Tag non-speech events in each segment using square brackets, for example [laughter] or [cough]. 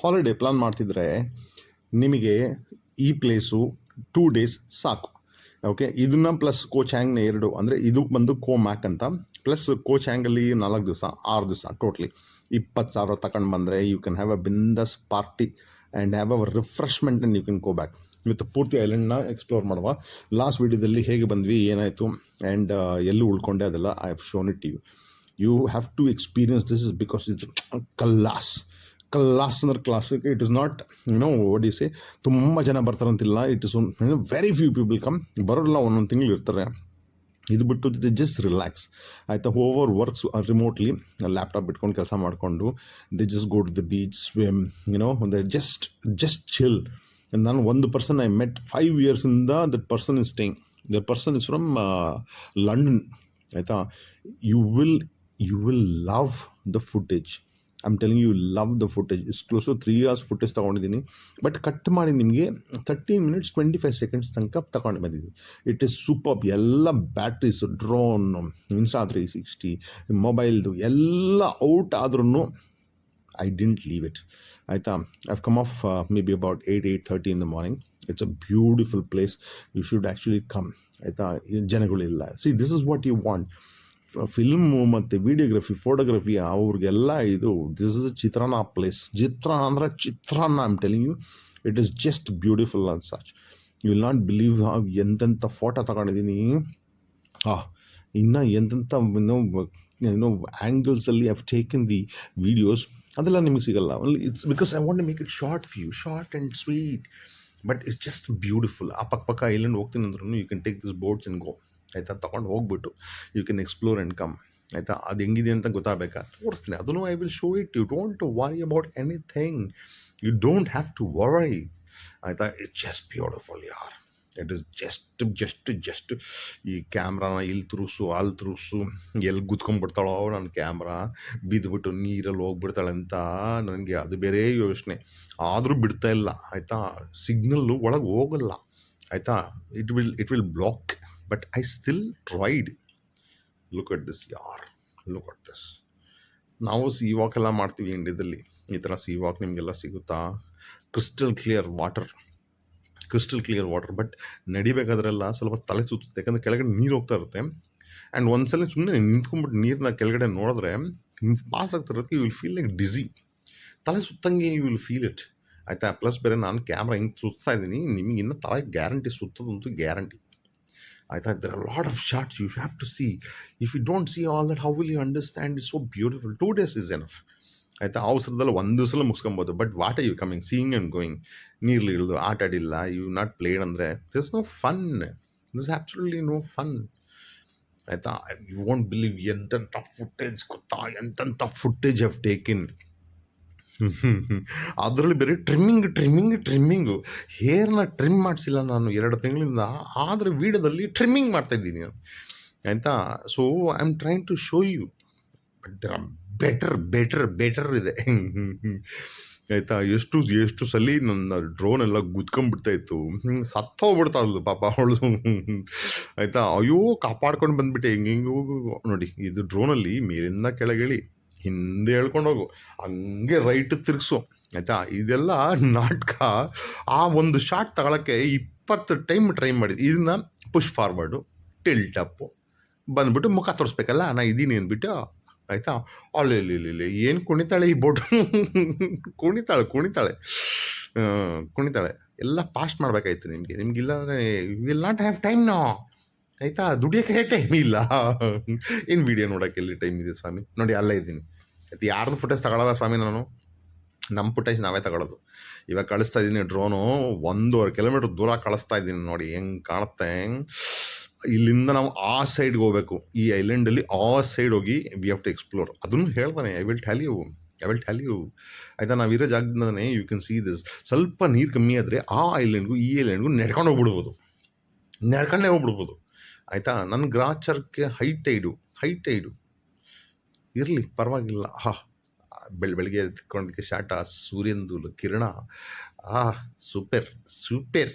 Holiday plan ಮಾಡ್ತಿದ್ರೆ ನಿಮಗೆ ಈ ಪ್ಲೇಸು ಟೂ ಡೇಸ್ ಸಾಕು. ಓಕೆ ಇದನ್ನ ಪ್ಲಸ್ ಕೋಚ್ ಹ್ಯಾಂಗ್ನ ಎರಡು, ಅಂದರೆ ಇದು ಬಂದು ಕೋ ಮ್ಯಾಕ್ ಅಂತ ಪ್ಲಸ್ ಕೋಚ್ ಹ್ಯಾಂಗಲ್ಲಿ ನಾಲ್ಕು ದಿವಸ, ಆರು ದಿವಸ ಟೋಟ್ಲಿ ಇಪ್ಪತ್ತು ಸಾವಿರ ತಗೊಂಡು ಬಂದರೆ you can have a ಬಿಂದಸ್ party and have a refreshment and you can go back ಇವತ್ತು ಪೂರ್ತಿ ಐಲ್ಯಾಂಡ್ನ ಎಕ್ಸ್ಪ್ಲೋರ್ ಮಾಡುವ. ಲಾಸ್ಟ್ ವೀಡಿಯೋದಲ್ಲಿ ಹೇಗೆ ಬಂದ್ವಿ, ಏನಾಯಿತು ಆ್ಯಂಡ್ ಎಲ್ಲಿ ಉಳ್ಕೊಂಡೆ ಅದೆಲ್ಲ I have shown it you you have to experience this is because it's ಕಲ್ಲಾಸ್ ಕಲ್ಲಾಸ್ ಅಂದ್ರೆ class it is not you know ಓಡಿಸಿ ತುಂಬ ಜನ ಬರ್ತಾರಂತಿಲ್ಲ. It is one very few people come ಬರೋಲ್ಲ ಒಂದೊಂದು ತಿಂಗಳು ಇರ್ತಾರೆ. ಇದು ಬಿಟ್ಟು ಇದು ಜಸ್ಟ್ ರಿಲ್ಯಾಕ್ಸ್ ಆಯಿತಾ ಓವರ್ ವರ್ಕ್ಸ್ ರಿಮೋಟ್ಲಿ ಲ್ಯಾಪ್ಟಾಪ್ ಇಟ್ಕೊಂಡು ಕೆಲಸ ಮಾಡಿಕೊಂಡು they just go to the beach swim you know ಒಂದು ಜಸ್ಟ್ ಜಸ್ಟ್ ಚಿಲ್ ನಾನು ಒಂದು person I met five ಇಯರ್ಸಿಂದ that person is staying the person is from London ಆಯಿತಾ you will you will love the footage I'm telling you love the footage is close three hours footage ತೊಗೊಂಡಿದ್ದೀನಿ. But cut ಮಾಡಿ ನಿಮಗೆ thirteen minutes twenty five seconds ತನಕ ತಗೊಂಡು ಬಂದಿದ್ದೀನಿ. It is super ಎಲ್ಲ batteries drone insta three sixty ಮೊಬೈಲ್ದು ಎಲ್ಲ out ಆದ್ರೂ I didn't leave it ಆಯಿತಾ? I've come off maybe about eight eight thirty in the morning it's a beautiful place you should actually come ಆಯಿತಾ? ಜನಗಳಿಲ್ಲ. See this is what you want film ಮತ್ತು videography photography ಅವ್ರಿಗೆಲ್ಲ ಇದು this is chitranna place chitranna ಅಂದರೆ chitranna I'm telling you it is just beautiful on such you will not believe ಎಂತೆಂಥ photo ತಗೊಂಡಿದ್ದೀನಿ. ಹಾಂ ಇನ್ನು ಎಂತೆಂಥ ಇನ್ನೂ ಏನೋ ಆ್ಯಂಗಲ್ಸಲ್ಲಿ ಐವ್ ಟೇಕನ್ ದಿ ವೀಡಿಯೋಸ್ ಅದೆಲ್ಲ ನಿಮಗೆ ಸಿಗಲ್ಲ. It's because I want make it short few short and sweet but it's just beautiful ಆ ಪಕ್ಕ ಪಕ್ಕ ಐಲ್ಯಾಂಡ್ ಹೋಗ್ತೀನಿ ಅಂದ್ರೂ you can take this boats in go ಆಯಿತಾ? ತೊಗೊಂಡು ಹೋಗ್ಬಿಟ್ಟು you can explore and come ಆಯಿತಾ? ಅದು ಹೆಂಗಿದೆ ಅಂತ ಗೊತ್ತಾಗಬೇಕಾ? ತೋರಿಸ್ತೀನಿ ಅದನ್ನು I will show it you don't worry about anything you don't have to worry ಆಯಿತಾ? ಇಟ್ಸ್ ಜಸ್ಟ್ ಬ್ಯೂಟಿಫುಲ್ ಯಾರ್ it is just just just ಈ ಕ್ಯಾಮ್ರಾನ ಇಲ್ಲಿ ತುರುಸು ಅಲ್ಲಿ ತುರುಸು ಎಲ್ಲಿ ಗುದ್ಕೊಂಡ್ಬಿಡ್ತಾಳೋ ನನ್ನ ಕ್ಯಾಮ್ರಾ ಬಿದ್ದುಬಿಟ್ಟು ನೀರಲ್ಲಿ ಹೋಗ್ಬಿಡ್ತಾಳೆ ಅಂತ ನನಗೆ ಅದು ಬೇರೆ ಯೋಚನೆ. ಆದರೂ ಬಿಡ್ತಾ ಇಲ್ಲ, ಆಯಿತಾ? ಸಿಗ್ನಲ್ಲು ಒಳಗೆ ಹೋಗಲ್ಲ, ಆಯಿತಾ? It will it will block but I still tried look at this ಯಾರ್ ಲುಕ್ ಅಟ್ ದಿಸ್ ನಾವು ಸಿ ವಾಕ್ ಎಲ್ಲ ಮಾಡ್ತೀವಿ ಇಂಡಿಯಾದಲ್ಲಿ ಈ ಥರ ಸಿ ವಾಕ್ ನಿಮಗೆಲ್ಲ ಸಿಗುತ್ತಾ? Crystal clear water crystal clear water but ನಡಿಬೇಕಾದ್ರೆಲ್ಲ ಸ್ವಲ್ಪ ತಲೆ ಸುತ್ತುತ್ತೆ. ಯಾಕಂದರೆ ಕೆಳಗಡೆ ನೀರು ಹೋಗ್ತಾ ಇರುತ್ತೆ. ಆ್ಯಂಡ್ ಒಂದ್ಸಲ ಸುಮ್ಮನೆ ನಿಂತ್ಕೊಂಡ್ಬಿಟ್ಟು ನೀರನ್ನ ಕೆಳಗಡೆ ನೋಡಿದ್ರೆ pass ಆಗ್ತಿರೋದಕ್ಕೆ you will feel like dizzy ತಲೆ ಸುತ್ತಂಗೆ ಯು ವಿಲ್ ಫೀಲ್ ಇಟ್ ಆಯಿತಾ? ಪ್ಲಸ್ ಬೇರೆ ನಾನು ಕ್ಯಾಮ್ರಾ ಹಿಂಗೆ ಸುತ್ತಾ ಇದ್ದೀನಿ. ನಿಮಗೆ ಇನ್ನೂ ತಲೆ ಗ್ಯಾರಂಟಿ ಸುತ್ತದಂತೂ ಗ್ಯಾರಂಟಿ ಆಯಿತಾ there are lot of shorts you have to see if you don't see all that how will you understand is so beautiful two days is enough ಆಯಿತಾ, ಅವಸರದಲ್ಲಿ ಒಂದು ಸಲ ಮುಗಿಸ್ಕೊಬೋದು. But what are you coming seeing and going ನೀರ್ಲಿ ಇಳಿದು ಆಟ ಆಡಿಲ್ಲ you not played ಅಂದರೆ this no fun this no no fun ಆಯಿತಾ you won't believe ಎಂತ ಫುಟೇಜ್ ಗೊತ್ತಾ, ಎಂತೆಂಥ ಫುಟೇಜ್ ಹ್ಯಾವ್ ಟೇಕಿನ್ [laughs] ಅದರಲ್ಲಿ ಬೇರೆ ಟ್ರಿಮ್ಮಿಂಗ್ ಟ್ರಿಮ್ಮಿಂಗ್ ಟ್ರಿಮ್ಮಿಂಗು ಹೇರ್ನ ಟ್ರಿಮ್ ಮಾಡಿಸಿಲ್ಲ ನಾನು ಎರಡು ತಿಂಗಳಿಂದ, ಆದರೆ ವೀಡಿಯೋದಲ್ಲಿ ಟ್ರಿಮ್ಮಿಂಗ್ ಮಾಡ್ತಾಯಿದ್ದೀನಿ ನಾನು. ಆಯಿತಾ? So I am trying to show you but better better better ಇದೆ. [laughs] ಆಯಿತಾ? ಎಷ್ಟು ಎಷ್ಟು ಸಲ ನನ್ನ ಡ್ರೋನ್ ಎಲ್ಲ ಗುದ್ಕೊಂಡ್ಬಿಡ್ತಾ ಇತ್ತು. ಸತ್ತೋಗ್ಬಿಡ್ತಾ ಇದ್ಲು ಪಾಪ ಅವಳು. [laughs] ಆಯಿತಾ? ಅಯ್ಯೋ, ಕಾಪಾಡ್ಕೊಂಡು ಬಂದ್ಬಿಟ್ಟೆ. ಹೋಗು ನೋಡಿ, ಇದು ಡ್ರೋನಲ್ಲಿ ಮೇಲಿಂದ ಕೆಳಗಿಳಿ ಹಿಂದೆ ಹೇಳ್ಕೊಂಡು ಹೋಗು ಹಂಗೆ ರೈಟ್ ತಿರುಗಿಸು. ಆಯಿತಾ? ಇದೆಲ್ಲ ನಾಟಕ. ಆ ಒಂದು ಶಾಟ್ ತಗೊಳಕ್ಕೆ ಇಪ್ಪತ್ತು ಟೈಮ್ ಟ್ರೈ ಮಾಡಿದ್ದು ಇದನ್ನ ಪುಷ್ ಫಾರ್ವರ್ಡು ಟಿಲ್ಟಪ್ಪು ಬಂದ್ಬಿಟ್ಟು ಮುಖ ತೋರಿಸ್ಬೇಕಲ್ಲ? ನಾ ಇದ್ದೀನಿ ಅಂದ್ಬಿಟ್ಟು, ಆಯಿತಾ? ಇಲ್ಲಿ ಏನು ಕುಣಿತಾಳೆ ಈ ಬೋಟು ಕುಣಿತಾಳೆ ಕುಣಿತಾಳೆ. ಕುಣಿತಾಳೆ. ಎಲ್ಲ ಪಾಸ್ಟ್ ಮಾಡಬೇಕಾಯ್ತು ನಿಮಗೆ. ನಿಮಗಿಲ್ಲ ಅಂದರೆ will not have time no ಆಯಿತಾ? ದುಡಿಯೋಕ್ಕೆ ಟೈಮ್ ಇಲ್ಲ. ಏನು ವಿಡಿಯೋ ನೋಡೋಕ್ಕೆ ಎಲ್ಲಿ ಟೈಮ್ ಇದೆ ಸ್ವಾಮಿ? ನೋಡಿ, ಅಲ್ಲೇ ಇದ್ದೀನಿ. ಅದು ಯಾರ್ದು ಫುಟೇಜ್ ತಗೊಳಲ್ಲ ಸ್ವಾಮಿ ನಾನು? ನಮ್ಮ ಫುಟೇಜ್ ನಾವೇ ತಗೊಳ್ಳೋದು ಇವಾಗ ಕಳಿಸ್ತಾ ಇದ್ದೀನಿ ಡ್ರೋನು ಒಂದೂವರೆ ಕಿಲೋಮೀಟ್ರ್ ದೂರ ಕಳಿಸ್ತಾ ಇದ್ದೀನಿ ನೋಡಿ, ಹೆಂಗೆ ಕಾಣುತ್ತೆ ಇಲ್ಲಿಂದ ನಾವು ಆ ಸೈಡ್ಗೆ ಹೋಗ್ಬೇಕು. ಈ ಐಲ್ಯಾಂಡಲ್ಲಿ ಆ ಸೈಡ್ ಹೋಗಿ ವಿ ಹ್ಯಾವ್ ಟು ಎಕ್ಸ್ಪ್ಲೋರ್ ಅದನ್ನು ಹೇಳ್ತಾನೆ I will tell you I will tell you ನಾವು ಇರೋ ಜಾಗದಿಂದನೇ ಯು ಕ್ಯಾನ್ ಸಿ ದಿಸ್ ಸ್ವಲ್ಪ ನೀರು ಕಮ್ಮಿ ಆದರೆ ಆ ಐಲ್ಯಾಂಡ್ಗೂ ಈ ಐಲ್ಯಾಂಡ್ಗೂ ನಡ್ಕೊಂಡು ಹೋಗ್ಬಿಡ್ಬೋದು. ನಡ್ಕೊಂಡೇ ಹೋಗ್ಬಿಡ್ಬೋದು. ಆಯಿತಾ? ನನ್ನ ಗ್ರಾಚರ್ಕ್ಕೆ ಹೈಟ್ ಟೈಡು ಹೈ ಟೈಡು ಇರಲಿ, ಪರವಾಗಿಲ್ಲ. ಹಾ ಬೆಳ, ಬೆಳಿಗ್ಗೆ ಎತ್ಕೊಂಡಕ್ಕೆ ಶಾಟ ಸೂರ್ಯಂದು ಕಿರಣ. ಆ ಸೂಪರ್ ಸೂಪರ್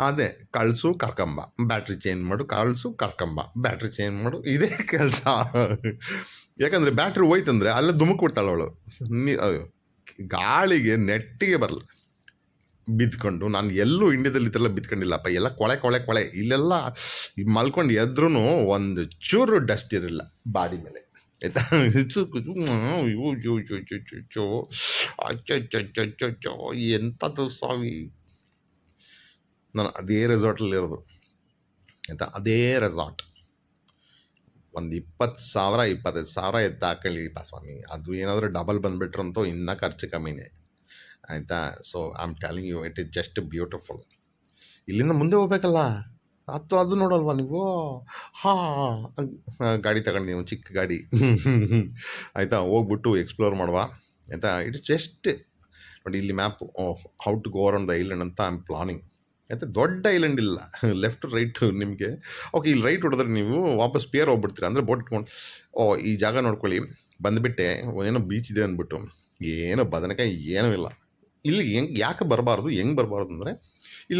ಅದೇ, ಕಳಿಸು ಕರ್ಕಂಬ. ಬ್ಯಾಟ್ರಿ ಚೇಂಜ್ ಮಾಡು, ಕಳಿಸು ಕರ್ಕಂಬ. ಬ್ಯಾಟ್ರಿ ಚೇಂಜ್ ಮಾಡು, ಇದೇ ಕೆಲಸ. ಯಾಕಂದರೆ ಬ್ಯಾಟ್ರಿ ಹೋಯ್ತಂದ್ರೆ ಅಲ್ಲೇ ಧುಮುಕ್ ಬಿಡ್ತಾಳೆ ಅವಳು. ಗಾಳಿಗೆ ನೆಟ್ಟಿಗೆ ಬರಲ್ಲ ಬಿದ್ಕೊಂಡು ನಾನು ಎಲ್ಲೂ ಇಂಡಿಯಾದಲ್ಲಿ ಇದೆಲ್ಲ ಬಿದ್ಕೊಂಡಿಲ್ಲಪ್ಪ ಎಲ್ಲ ಕೊಳೆ ಕೊಳೆ ಕೊಳೆ. ಇಲ್ಲೆಲ್ಲ ಮಲ್ಕೊಂಡು ಎದ್ರೂ ಒಂದು ಚೂರು ಡಸ್ಟ್ ಇರಲಿಲ್ಲ ಬಾಡಿ ಮೇಲೆ. ಆಯ್ತಾ? ಅಯ್ಯೋ, ಅಯ್ಯೋ, ಅಯ್ಯೋ, ಅಯ್ಯೋ, ಅಯ್ಯೋ, ಅಚ್ಚಚ್ಚಚ್ಚಚ್ಚಚ್ಚೋ, ಎಂಥದ್ದು ಸ್ವಾಮಿ. ನಾನು ಅದೇ ರೆಸಾರ್ಟಲ್ಲಿ ಇರೋದು. ಆಯಿತಾ? ಅದೇ ರೆಸಾರ್ಟ್ ಒಂದು ಇಪ್ಪತ್ತು ಸಾವಿರ ಇಪ್ಪತ್ತೈದು ಸಾವಿರ ಎತ್ತ ಹಾಕೊಳ್ಳಿಪ್ಪ ಸ್ವಾಮಿ. ಅದು ಏನಾದರೂ ಡಬಲ್ ಬಂದುಬಿಟ್ರಂತೂ ಇನ್ನೂ ಖರ್ಚು ಕಮ್ಮಿನೇ. ಆಯಿತಾ? So I am telling you it is just beautiful ಇಲ್ಲಿಂದ ಮುಂದೆ ಹೋಗ್ಬೇಕಲ್ಲ? ಅದು ಅದು ನೋಡಲ್ವಾ ನೀವು? ಹಾಂ ಗಾಡಿ ತಗೊಂಡು ನೀವು, ಚಿಕ್ಕ ಗಾಡಿ. ಆಯಿತಾ? ಹೋಗ್ಬಿಟ್ಟು ಎಕ್ಸ್ಪ್ಲೋರ್ ಮಾಡುವ. ಆಯಿತಾ? ಇಟ್ಸ್ ಜಸ್ಟ್ ನೋಡಿ ಇಲ್ಲಿ map how to go around the island ಅಂತ ಐ ಆಮ್ ಪ್ಲಾನಿಂಗ್ ಆಯಿತಾ? ದೊಡ್ಡ ಐಲ್ಯಾಂಡ್ ಇಲ್ಲ. ಲೆಫ್ಟ್ ರೈಟ್ ನಿಮಗೆ. ಓಕೆ ಇಲ್ಲಿ ರೈಟ್ ಹೊಡೆದ್ರೆ ನೀವು ವಾಪಸ್ ಪಿಯರ್ ಹೋಗ್ಬಿಡ್ತೀರಾ? ಅಂದರೆ ಬೋಟ್ ಇಟ್ಕೊಂಡು ಓ, ಈ ಜಾಗ ನೋಡ್ಕೊಳ್ಳಿ. ಬಂದುಬಿಟ್ಟೆ, ಏನೋ ಬೀಚ್ ಇದೆ ಅಂದ್ಬಿಟ್ಟು. ಏನೋ ಬದನೆಕಾಯಿ ಏನೂ ಇಲ್ಲ. ಇಲ್ಲಿ ಹೆಂಗೆ, ಯಾಕೆ ಬರಬಾರ್ದು, ಹೆಂಗ್ ಬರಬಾರ್ದು ಅಂದರೆ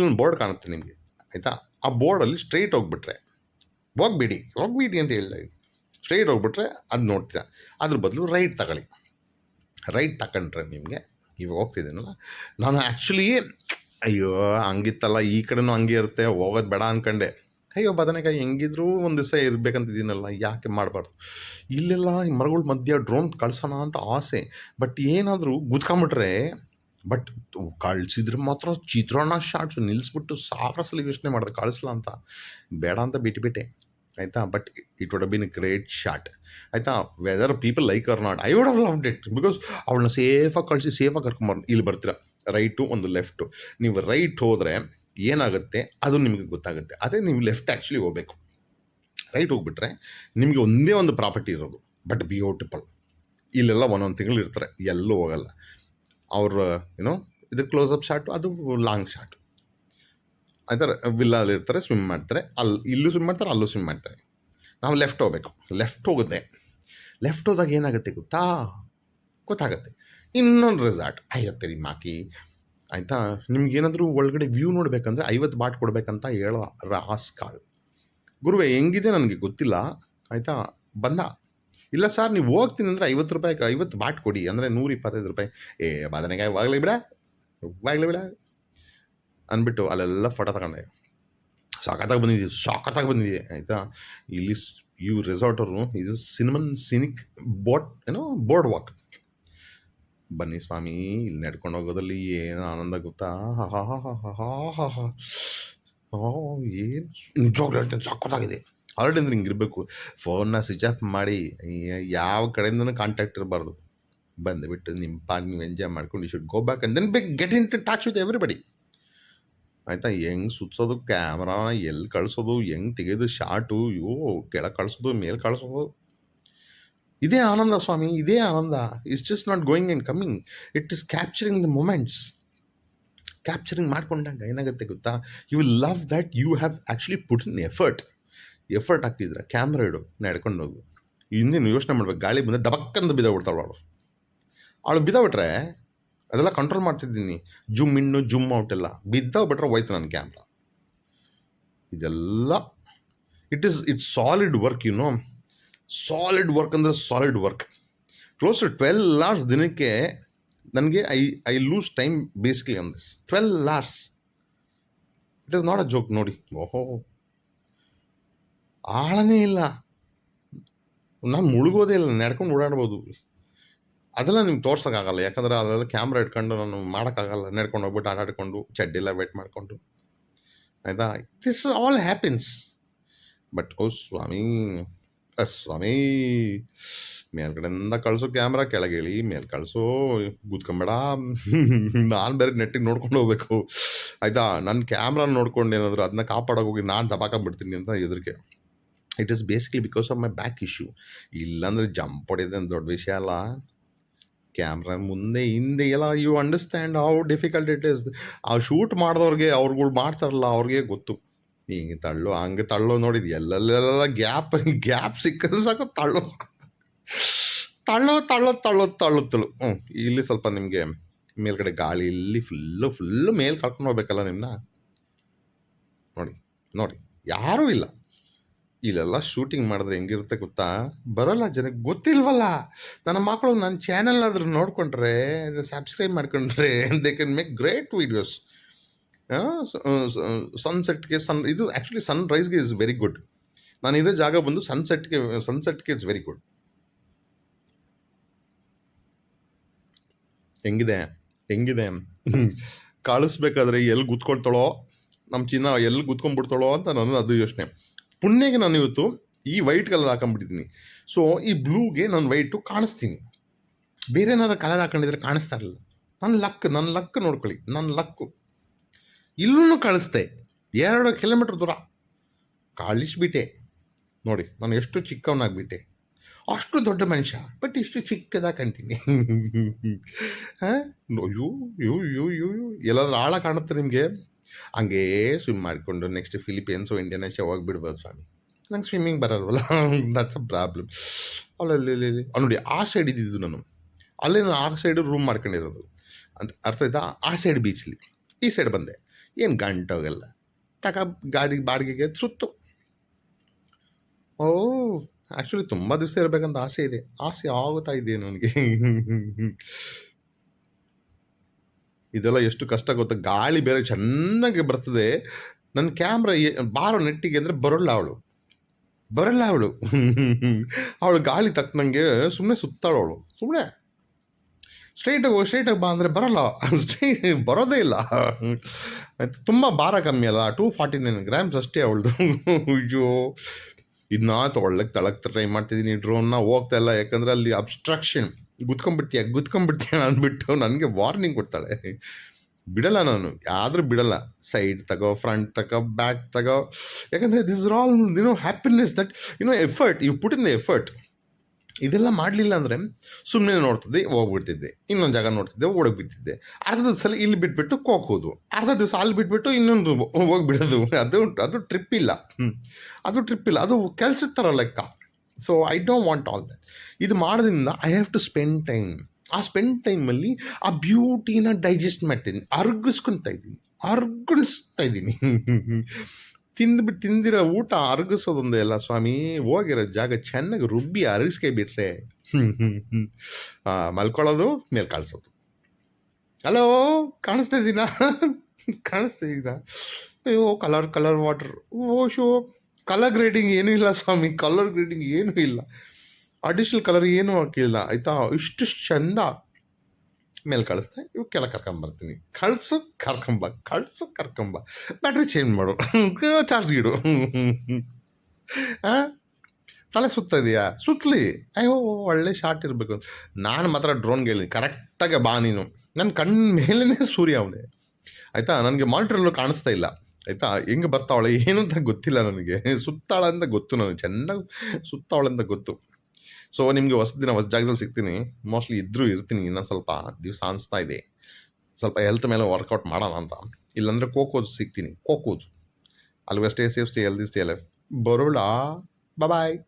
ಒಂದು ಬೋರ್ಡ್ ಕಾಣುತ್ತೆ ನಿಮಗೆ, ಆಯಿತಾ? ಆ ಬೋರ್ಡಲ್ಲಿ ಸ್ಟ್ರೈಟ್ ಹೋಗ್ಬಿಟ್ರೆ, ಹೋಗ್ಬಿಡಿ ಹೋಗ್ಬಿಡಿ ಅಂತ ಹೇಳ್ತಾ ಸ್ಟ್ರೈಟ್ ಹೋಗ್ಬಿಟ್ರೆ ಅದು ನೋಡ್ತೀರಾ. ಅದ್ರ ಬದಲು ರೈಟ್ ತಗೊಳ್ಳಿ. ರೈಟ್ ತಗೊಂಡ್ರೆ ನಿಮಗೆ ಇವಾಗ ಹೋಗ್ತಿದ್ದೀನಲ್ಲ ನಾನು ಆ್ಯಕ್ಚುಲಿ ಅಯ್ಯೋ, ಹಂಗಿತ್ತಲ್ಲ, ಈ ಕಡೆನೂ ಹಂಗೆ ಇರುತ್ತೆ, ಹೋಗೋದು ಬೇಡ ಅನ್ಕಂಡೆ. ಅಯ್ಯೋ, ಬದನೆಕಾಯಿ ಹೆಂಗಿದ್ರೂ ಒಂದು ದಿವಸ ಇರಬೇಕಂತಿದ್ದೀನಲ್ಲ ಯಾಕೆ ಮಾಡಬಾರ್ದು? ಇಲ್ಲೆಲ್ಲ ಈ ಮರಗಳ ಮಧ್ಯೆ ಡ್ರೋನ್ ಕಳ್ಸೋಣ ಅಂತ ಆಸೆ, ಬಟ್ ಏನಾದರೂ ಗುದ್ಕೊಂಬಿಟ್ರೆ ಬಟ್ ಕಳಿಸಿದ್ರೆ ಮಾತ್ರ ಚಿತ್ರಾನ್ನ ಶಾರ್ಟ್ಸ್ ನಿಲ್ಲಿಸ್ಬಿಟ್ಟು ಸಾವಿರ ಸಲ ಯೋಚನೆ ಮಾಡಿದೆ ಕಳಿಸ್ಲಾ ಅಂತ. ಬೇಡ ಅಂತ ಬಿಟ್ಬಿಟ್ಟೆ ಆಯಿತಾ? But it would been great short ಆಯಿತಾ? Weather people like are not I would have loved it because ಅವಳನ್ನ ಸೇಫಾಗಿ ಕಳಿಸಿ ಸೇಫಾಗಿ ಕರ್ಕೊಂಬರ್ ಇಲ್ಲಿ ಬರ್ತೀರ? ರೈಟು ಒಂದು ಲೆಫ್ಟು ನೀವು ರೈಟ್ ಹೋದರೆ ಏನಾಗುತ್ತೆ? ಅದು ನಿಮಗೆ ಗೊತ್ತಾಗುತ್ತೆ. ಅದೇ ನೀವು ಲೆಫ್ಟ್ ಆ್ಯಕ್ಚುಲಿ ಹೋಗಬೇಕು. ರೈಟ್ ಹೋಗ್ಬಿಟ್ರೆ ನಿಮಗೆ ಒಂದೇ ಒಂದು ಪ್ರಾಪರ್ಟಿ ಇರೋದು. ಬಟ್ ಬ್ಯೂಟಿಫುಲ್ ಇಲ್ಲೆಲ್ಲ ಒಂದೊಂದು ತಿಂಗಳು ಇರ್ತಾರೆ. ಎಲ್ಲೂ ಹೋಗಲ್ಲ. ಅವ್ರ ಏನೋ ಇದು ಕ್ಲೋಸ್ ಅಪ್ ಶಾಟ್ ಅದು ಲಾಂಗ್ ಶಾಟ್ ಆಯ್ತಾರೆ ವಿಲ್ಲಲ್ಲಿ ಇರ್ತಾರೆ ಸ್ವಿಮ್ ಮಾಡ್ತಾರೆ. ಅಲ್ಲಿ ಇಲ್ಲೂ ಸ್ವಿಮ್ ಮಾಡ್ತಾರೆ, ಅಲ್ಲೂ ಸ್ವಿಮ್ ಮಾಡ್ತಾರೆ. ನಾವು ಲೆಫ್ಟ್ ಹೋಗ್ಬೇಕು. ಲೆಫ್ಟ್ ಹೋಗುತ್ತೆ ಲೆಫ್ಟ್ ಹೋದಾಗ ಏನಾಗುತ್ತೆ ಗೊತ್ತಾ? ಗೊತ್ತಾಗುತ್ತೆ. ಇನ್ನೊಂದು ರೆಸಾರ್ಟ್ ಐವತ್ತು ರೀ ಮಾಕಿ. ಆಯಿತಾ? ನಿಮ್ಗೇನಾದರೂ ಒಳಗಡೆ ವ್ಯೂ ನೋಡಬೇಕಂದ್ರೆ ಐವತ್ತು ಬಾಟ್ ಕೊಡಬೇಕಂತ ಹೇಳೋ, ರಾಸ್ ಕಾಳು ಗುರುವೆ, ಹೆಂಗಿದೆ ನನಗೆ ಗೊತ್ತಿಲ್ಲ. ಆಯಿತಾ? ಬಂದ. ಇಲ್ಲ ಸರ್ ನೀವು ಹೋಗ್ತೀನಿ ಅಂದರೆ ಐವತ್ತು ರೂಪಾಯಿಗೆ ಐವತ್ತು ಬಾಟ್ ಕೊಡಿ. ಅಂದರೆ ನೂರ ಇಪ್ಪತ್ತೈದು ರೂಪಾಯಿ. ಏ ಬದನೆಕಾಯಿ ಬಾಗ್ಲಿ ಬಿಡ. ಬಾಗ್ಲಿ ಬಿಡ. ಅಂದ್ಬಿಟ್ಟು ಅಲ್ಲೆಲ್ಲ ಫೋಟೋ ತಗೊಂಡೆ. ಸಾಕತ್ತಾಗಿ ಬಂದಿದ್ದೀವಿ ಸಾಕತ್ತಾಗಿ ಬಂದಿದೆ ಆಯಿತಾ? ಇಲ್ಲಿ ಸ್- ರೆಸಾರ್ಟ್ ಅವರು, ಇದು ಸಿನಿಮನ್ ಸಿನಿಕ್ ಬೋಟ್ ಏನೋ ಬೋರ್ಡ್ ವಾಕ್ ಬನ್ನಿ ಸ್ವಾಮಿ, ಇಲ್ಲಿ ನಡ್ಕೊಂಡು ಹೋಗೋದಲ್ಲಿ ಏನು ಆನಂದ ಗೊತ್ತಾ? ಹಾ ಹಾ ಹಾ ಹಾ ಹಾ ಹಾ ಏನು ನಿಜವಾಗ್ಲೂ ಹೇಳ್ತೇನೆ ಆಲ್ರೆಡಿ ಅಂದ್ರೆ ಹಿಂಗಿರಬೇಕು ಫೋನ್ನ ಸ್ವಿಚ್ ಆಫ್ ಮಾಡಿ ಯಾವ ಕಡೆಯಿಂದನೂ ಕಾಂಟ್ಯಾಕ್ಟ್ ಇರಬಾರ್ದು. ಬಂದುಬಿಟ್ಟು ನಿಮ್ಮ ಪಾಡ್ ನೀವು ಎಂಜಾಯ್ ಮಾಡ್ಕೊಂಡು you should go back and then big get in to touch with everybody ಆಯಿತಾ? ಹೆಂಗೆ ಸುತ್ಸೋದು ಕ್ಯಾಮ್ರಾನ ಎಲ್ಲಿ ಕಳಿಸೋದು, ಹೆಂಗೆ ತೆಗೆಯೋದು ಶಾರ್ಟು ಅಯ್ಯೋ, ಕೆಳಗೆ ಕಳಿಸೋದು, ಮೇಲೆ ಕಳಿಸೋದು. ಇದೇ ಆನಂದ ಸ್ವಾಮಿ, ಇದೇ ಆನಂದ. It's just not going and coming it is capturing the moments capturing ಮಾಡ್ಕೊಂಡಾಗ ಏನಾಗುತ್ತೆ ಗೊತ್ತಾ? You will love that you have actually put in effort effort ಹಾಕ್ತಿದ್ರೆ camera ಇಡು ನಡ್ಕೊಂಡು ಹೋಗು. ಇನ್ನೇನು ಯೋಚನೆ ಮಾಡ್ಬೇಕು, ಗಾಳಿ ಬಂದರೆ ದಬಕ್ಕಂದು ಬಿದ್ದೋಗ್ಬಿಡ್ತಾಳು ಅವಳು. ಅವಳು ಬಿದ್ದೋಗ್ಬಿಟ್ರೆ ಅದೆಲ್ಲ ಕಂಟ್ರೋಲ್ ಮಾಡ್ತಿದ್ದೀನಿ. ಜುಮ್ ಇನ್ನು ಜುಮ್ ಔಟ್ ಎಲ್ಲ. ಬಿದ್ದೋಗ್ಬಿಟ್ರೆ ಹೋಯ್ತು ನನ್ನ ಕ್ಯಾಮ್ರಾ. ಇದೆಲ್ಲ it is it's solid work you know solid work ಅಂದರೆ solid work close to twelve hours ದಿನಕ್ಕೆ ನನಗೆ I I lose time basically on twelve hours it is not a joke ನೋಡಿ. ಓಹೋ. ಆಳನೇ ಇಲ್ಲ. ನಾನು ಮುಳುಗೋದೇ ಇಲ್ಲ, ನಡ್ಕೊಂಡು ಓಡಾಡ್ಬೋದು. ಅದೆಲ್ಲ ನಿಮ್ಗೆ ತೋರ್ಸೋಕ್ಕಾಗಲ್ಲ ಯಾಕಂದ್ರೆ ಅದೆಲ್ಲ ಕ್ಯಾಮ್ರಾ ಇಟ್ಕೊಂಡು ನಾನು ಮಾಡೋಕ್ಕಾಗಲ್ಲ ನಡ್ಕೊಂಡು ಹೋಗ್ಬಿಟ್ಟು ಆಟಾಡ್ಕೊಂಡು, ಚಡ್ಡಿಲ್ಲ ವೇಟ್ ಮಾಡಿಕೊಂಡು. ಆಯಿತಾ? ದಿಸ್ ಆಲ್ ಹ್ಯಾಪಿನ್ಸ್ ಬಟ್ ಓ ಸ್ವಾಮಿ ಸ್ವಾಮಿ, ಮೇಲ್ಗಡೆಯಿಂದ ಕಳಿಸೋ ಕ್ಯಾಮ್ರಾ ಕೆಳಗೆ ಇಳಿ, ಮೇಲೆ ಕಳಿಸೋ ಕೂತ್ಕೊಂಬೇಡ ನಾನು ಬೇರೆ ನೆಟ್ಟಿಗೆ ನೋಡ್ಕೊಂಡು ಹೋಗ್ಬೇಕು. ಆಯಿತಾ? ನನ್ನ ಕ್ಯಾಮ್ರಾ ನೋಡ್ಕೊಂಡು ಏನಾದರೂ ಅದನ್ನ ಹೋಗಿ ನಾನು ದಬಾಕೊಂಡ್ಬಿಡ್ತೀನಿ ಅಂತ ಹೆದರಿಕೆ it is basically because of my back issue ಇಲ್ಲಾಂದರೆ ಜಂಪ್ ಹೊಡೆಯೋದು ಅಂತ ದೊಡ್ಡ ವಿಷಯ ಅಲ್ಲ? ಕ್ಯಾಮ್ರಾ ಮುಂದೆ, ಹಿಂದೆ ಎಲ್ಲ you understand how difficult it is ಆ ಶೂಟ್ ಮಾಡಿದವ್ರಿಗೆ ಅವ್ರುಗಳು ಮಾಡ್ತಾರಲ್ಲ, ಅವ್ರಿಗೆ ಗೊತ್ತು. ಹಿಂಗೆ ತಳ್ಳು, ಹಂಗೆ ತಳ್ಳೋ ನೋಡಿದ್ವಿ ಎಲ್ಲೆಲ್ಲೆಲ್ಲ ಗ್ಯಾಪ್ ಗ್ಯಾಪ್ ಸಿಕ್ಕಿದ್ರೆ ಸಾಕು ತಳ್ಳೋ. ತಳ್ಳೋ ತಳ್ಳೋ ತಳ್ಳೋ ತಳ್ಳುತ್ತಳು ಹ್ಞೂ ಇಲ್ಲಿ ಸ್ವಲ್ಪ ನಿಮಗೆ ಮೇಲ್ಗಡೆ ಗಾಳಿ, ಇಲ್ಲಿ ಫುಲ್ಲು ಫುಲ್ಲು ಮೇಲ್ ಕರ್ಕೊಂಡು ಹೋಗ್ಬೇಕಲ್ಲ ನಿಮ್ಮನ್ನ ನೋಡಿ ನೋಡಿ, ಯಾರೂ ಇಲ್ಲ. ಇಲ್ಲೆಲ್ಲ ಶೂಟಿಂಗ್ ಮಾಡಿದ್ರೆ ಹೆಂಗಿರುತ್ತೆ ಗೊತ್ತಾ? ಬರೋಲ್ಲ ಜನಕ್ಕೆ ಗೊತ್ತಿಲ್ವಲ್ಲ? ನನ್ನ ಮಕ್ಕಳು ನನ್ನ ಚಾನಲ್ ಆದರೂ ನೋಡ್ಕೊಂಡ್ರೆ ಸಬ್ಸ್ಕ್ರೈಬ್ ಮಾಡ್ಕೊಂಡ್ರೆ they can make great videos ಸನ್ಸೆಟ್ಗೆ sun ಇದು ಆ್ಯಕ್ಚುಲಿ ಸನ್ ರೈಸ್ಗೆ ಇಸ್ ವೆರಿ ಗುಡ್ ನಾನು ಇರೋ ಜಾಗ ಬಂದು ಸನ್ಸೆಟ್ಗೆ ಸನ್ಸೆಟ್ಗೆ ಇಸ್ ವೆರಿ ಗುಡ್ ಹೆಂಗಿದೆ? ಹೆಂಗಿದೆ? ಕಳಿಸ್ಬೇಕಾದ್ರೆ ಎಲ್ಲಿ ಗುತ್ಕೊಳ್ತಾಳೋ? ನಮ್ಮ ಚಿನ್ನ ಎಲ್ಲಿ ಗುತ್ಕೊಂಡ್ಬಿಡ್ತಾಳೋ ಅಂತ ನಾನು ಅದು ಯೋಚನೆ. ಪುಣ್ಯಗೆ ನಾನು ಇವತ್ತು ಈ ವೈಟ್ ಕಲರ್ ಹಾಕೊಂಡ್ಬಿಟ್ಟಿದ್ದೀನಿ. ಸೊ ಈ ಬ್ಲೂಗೆ ನಾನು ವೈಟು ಕಾಣಿಸ್ತೀನಿ. ಬೇರೆ ಏನಾದ್ರು ಕಲರ್ ಹಾಕೊಂಡಿದ್ರೆ ಕಾಣಿಸ್ತಾ ಇರಲಿಲ್ಲ. ನನ್ನ ಲಕ್ ನನ್ನ ಲಕ್ ನೋಡ್ಕೊಳ್ಳಿ. ನನ್ನ ಲಕ್ಕು ಇಲ್ಲೂ ಕಾಣಿಸ್ತೆ. ಎರಡು ಕಿಲೋಮೀಟ್ರ್ ದೂರ. ಕಾಳಿಸ್ಬಿಟ್ಟೆ ನೋಡಿ, ನಾನು ಎಷ್ಟು ಚಿಕ್ಕವನಾಗ್ಬಿಟ್ಟೆ. ಅಷ್ಟು ದೊಡ್ಡ ಮನುಷ್ಯ ಬಟ್ ಇಷ್ಟು ಚಿಕ್ಕದಾಗ ಕಾಣ್ತೀನಿ. [laughs] ಹಾಂ? ಅಯ್ಯೋ ಯೋ ಯೋ ಯೋ ಯೋ ಎಲ್ಲಾದ್ರೂ ಆಳ ಕಾಣುತ್ತೆ ನಿಮಗೆ? ಹಂಗೇ ಸ್ವಿಮ್ ಮಾಡಿಕೊಂಡು ನೆಕ್ಸ್ಟ್ ಫಿಲಿಪೀನ್ಸು ಇಂಡೋನೇಷ್ಯಾ ಹೋಗ್ಬಿಡ್ಬೋದು ಸ್ವಾಮಿ. ನಂಗೆ ಸ್ವಿಮ್ಮಿಂಗ್ ಬರಲ್ವಲ್ಲ? ದಟ್ಸ್ ಅ ಪ್ರಾಬ್ಲಮ್ ಅಲ್ಲಲ್ಲಿ ನೋಡಿ, ಆ ಸೈಡ್ ಇದ್ದಿದ್ದು ನಾನು. ಅಲ್ಲೇ ನಾನು ಆ ಸೈಡು ರೂಮ್ ಮಾಡ್ಕೊಂಡಿರೋದು. ಅಂತ ಅರ್ಥ ಆಯ್ತಾ? ಆ ಸೈಡ್ ಬೀಚಲ್ಲಿ ಈ ಸೈಡ್ ಬಂದೆ. ಏನು ಗಂಟೋಗಲ್ಲ ತಕ ಗಾಡಿ, ಬಾಡಿಗೆಗೆ ಸುತ್ತು. ಓ ಆ್ಯಕ್ಚುಲಿ ತುಂಬ ದಿವಸ ಇರಬೇಕಂತ ಆಸೆ ಇದೆ. ಆಸೆ ಆಗುತ್ತಾ ಇದೆ ನನಗೆ. [laughs] ಇದೆಲ್ಲ ಎಷ್ಟು ಕಷ್ಟ ಗೊತ್ತಾ? ಗಾಳಿ ಬೇರೆ ಚೆನ್ನಾಗಿ ಬರ್ತದೆ. ನನ್ನ ಕ್ಯಾಮ್ರಾ ಬಾರೋ ನೆಟ್ಟಿಗೆ ಅಂದರೆ ಬರೋಲ್ಲ ಅವಳು. ಬರಲ್ಲ ಅವಳು. ಅವಳು ಗಾಳಿ ತಕ್ಕನಂಗೆ ಸುಮ್ಮನೆ ಸುತ್ತಾಳು ಅವಳು. ಸುಮ್ಮನೆ ಸ್ಟ್ರೈಟಾಗಿ ಸ್ಟ್ರೈಟಾಗಿ ಬಾ ಅಂದರೆ ಬರಲ್ಲ. ಸ್ಟ್ರೈಟ್ ಬರೋದೇ ಇಲ್ಲ. ಆಯ್ತು, ತುಂಬ ಭಾರ ಕಮ್ಮಿ ಅಲ್ಲ? ಟೂ ಫಾರ್ಟಿ ನೈನ್ ಗ್ರಾಮ್ಸ್ ಅಷ್ಟೇ ಅವಳದು. ಅಯ್ಯೋ. ಇದನ್ನ ತೊಗೊಳ್ಳಕ್ಕೆ ತಳಕ್ಕೆ ಟ್ರೈ ಮಾಡ್ತಿದ್ದೀನಿ. ಡ್ರೋನ್ನ ಹೋಗ್ತಾ ಇಲ್ಲ. ಯಾಕಂದರೆ ಅಲ್ಲಿ ಅಬ್ಸ್ಟ್ರಾಕ್ಷನ್ ಗುತ್ಕೊಂಡ್ಬಿಡ್ತೀಯ ಗುತ್ಕೊಂಡ್ಬಿಡ್ತೀಯ ಅಂದ್ಬಿಟ್ಟು ನನಗೆ ವಾರ್ನಿಂಗ್ ಕೊಡ್ತಾಳೆ. ಬಿಡಲ್ಲ ನಾನು ಆದರೂ ಬಿಡಲ್ಲ. ಸೈಡ್ ತಗೋ ಫ್ರಂಟ್ ತಗೋ ಬ್ಯಾಕ್ ತಗೋ. ಯಾಕಂದರೆ this is all you know happiness that you know effort you put in the effort ಇದೆಲ್ಲ ಮಾಡಲಿಲ್ಲ ಅಂದರೆ ಸುಮ್ಮನೆ ನೋಡ್ತಿದ್ದೆ, ಹೋಗ್ಬಿಡ್ತಿದ್ದೆ. ಇನ್ನೊಂದು ಜಾಗ ನೋಡ್ತಿದ್ದೆ ಓಡೋಗಿ ಬಿಡ್ತಿದ್ದೆ ಅರ್ಧ ಸಲ ಇಲ್ಲಿ ಬಿಟ್ಬಿಟ್ಟು ಕೋಕೋದು ಅರ್ಧ ದಿವಸ ಅಲ್ಲಿ ಬಿಟ್ಬಿಟ್ಟು ಇನ್ನೊಂದು ಹೋಗ್ಬಿಡೋದು. ಅದು ಅದು ಟ್ರಿಪ್ ಇಲ್ಲ. ಅದು ಟ್ರಿಪ್ ಇಲ್ಲ. ಅದು ಕೆಲ್ಸದ ಥರ ಲೆಕ್ಕ. So I don't want all that ಇದು ಮಾಡೋದ್ರಿಂದ I have to spend time ಆ ಸ್ಪೆಂಡ್ ಟೈಮಲ್ಲಿ ಆ ಬ್ಯೂಟಿನ ಡೈಜೆಸ್ಟ್ ಮಾಡ್ತೀನಿ. ಅರ್ಗಿಸ್ಕೊತಾ ಇದ್ದೀನಿ. ಅರ್ಗಿಸ್ತಾ ಇದ್ದೀನಿ. ತಿಂದ್ಬಿಟ್ಟು ತಿಂದಿರೋ ಊಟ ಅರ್ಗಿಸೋದೊಂದೇ ಅಲ್ಲ ಸ್ವಾಮಿ. ಹೋಗಿರೋ ಜಾಗ ಚೆನ್ನಾಗಿ ರುಬ್ಬಿ ಅರಗಿಸ್ಕೈ ಬಿಟ್ರೆ [laughs] ಆ, ಮಲ್ಕೊಳ್ಳೋದು ಮೇಲೆ ಕಳಿಸೋದು. ಹಲೋ ಕಾಣಿಸ್ತಾ ಇದ್ದೀನಾ? [laughs] ಕಾಣಿಸ್ತಾ ಇದ್ದೀನಾ? ಅಯ್ಯೋ ಕಲರ್ ಕಲರ್ ವಾಟರ್ ಓ ಶೋ. ಕಲರ್ ಗ್ರೇಡಿಂಗ್ ಏನೂ ಇಲ್ಲ ಸ್ವಾಮಿ ಕಲರ್ ಗ್ರೇಡಿಂಗ್ ಏನೂ ಇಲ್ಲ. ಅಡಿಷನಲ್ ಕಲರ್ ಏನೂ ಹಾಕಿಲ್ಲ, ಆಯಿತಾ? ಇಷ್ಟು ಚಂದ. ಮೇಲೆ ಕಳಿಸ್ದೆ ಇವು ಕೆಲ ಕರ್ಕೊಂಬರ್ತೀನಿ ಕಳ್ಸು ಕರ್ಕೊಂಬ ಕಳ್ಸು ಕರ್ಕೊಂಬ ಬ್ಯಾಟ್ರಿ ಚೇಂಜ್ ಮಾಡು. [laughs] ಚಾರ್ಜ್ ಇಡು. [laughs] ಹಾಂ ತಲೆ ಸುತ್ತ ಇದೆಯಾ? ಸುತ್ತಲಿ ಅಯ್ಯೋ, ಒಳ್ಳೆ ಶಾರ್ಟ್ ಇರಬೇಕು ನಾನು ಮಾತ್ರ ಡ್ರೋನ್ಗೆ ಹೇಳಿ ಕರೆಕ್ಟಾಗಿ ಬಾ ನೀನು. ನನ್ನ ಕಣ್ಣ ಮೇಲೇ ಸೂರ್ಯ ಅವನೇ. ಆಯಿತಾ? ನನಗೆ ಮಾನಿಟ್ರಲ್ಲೂ ಕಾಣಿಸ್ತಾ ಇಲ್ಲ. ಆಯಿತಾ? ಹೆಂಗೆ ಬರ್ತಾವಳೆ? ಏನು ಅಂತ ಗೊತ್ತಿಲ್ಲ ನನಗೆ. ಸುತ್ತಾಳ ಅಂತ ಗೊತ್ತು ನನಗೆ. ಚೆನ್ನಾಗಿ ಸುತ್ತಾವಳೆ ಅಂತ ಗೊತ್ತು. ಸೊ ನಿಮಗೆ ಹೊಸ ದಿನ ಹೊಸ ಜಾಗದಲ್ಲಿ ಸಿಗ್ತೀನಿ. ಮೋಸ್ಟ್ಲಿ ಇದ್ರೂ ಇರ್ತೀನಿ ಇನ್ನೂ ಸ್ವಲ್ಪ ದಿವಸ ಅನಿಸ್ತಾ ಇದೆ. ಸ್ವಲ್ಪ ಹೆಲ್ತ್ ಮೇಲೆ ವರ್ಕೌಟ್ ಮಾಡೋಣ ಅಂತ. ಇಲ್ಲಾಂದರೆ ಕೋಕೋದು ಸಿಗ್ತೀನಿ. ಕೋಕೋದು. ಅಲ್ವೇ stay safe stay healthy stay life ಬರೋಳ ಬಾಯ್